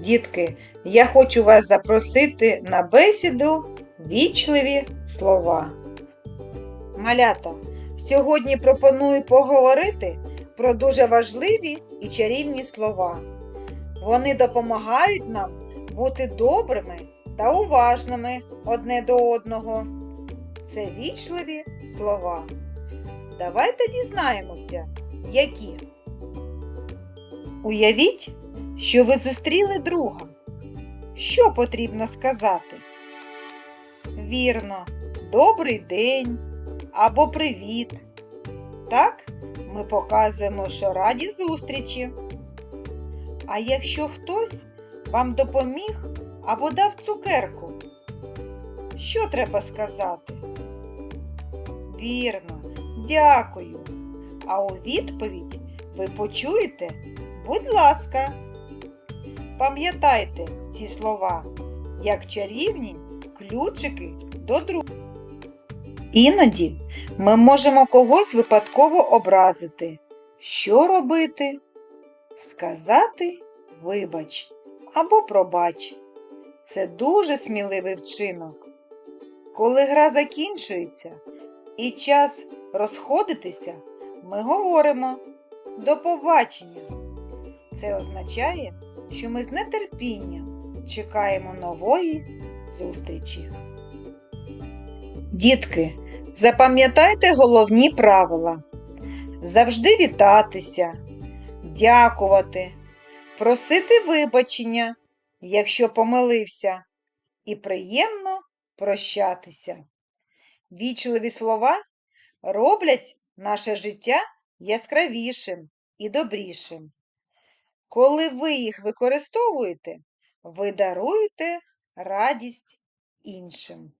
Дітки, я хочу вас запросити на бесіду вічливі слова. Малята, сьогодні пропоную поговорити про дуже важливі і чарівні слова. Вони допомагають нам бути добрими та уважними одне до одного. Це вічливі слова. Давайте дізнаємося, які. Уявіть, що ви зустріли друга. Що потрібно сказати? Вірно, добрий день або привіт. Так, ми показуємо, що раді зустрічі. А якщо хтось вам допоміг або дав цукерку, що треба сказати? Вірно, дякую. А у відповідь ви почуєте Будь ласка, пам'ятайте ці слова, як чарівні ключики до друга. Іноді ми можемо когось випадково образити. Що робити? Сказати вибач або пробач. Це дуже сміливий вчинок. Коли гра закінчується і час розходитися, ми говоримо до побачення. Це означає, що ми з нетерпінням чекаємо нової зустрічі. Дітки, запам'ятайте головні правила. Завжди вітатися, дякувати, просити вибачення, якщо помилився, і приємно прощатися. Вічливі слова роблять наше життя яскравішим і добрішим. Коли ви їх використовуєте, ви даруєте радість іншим.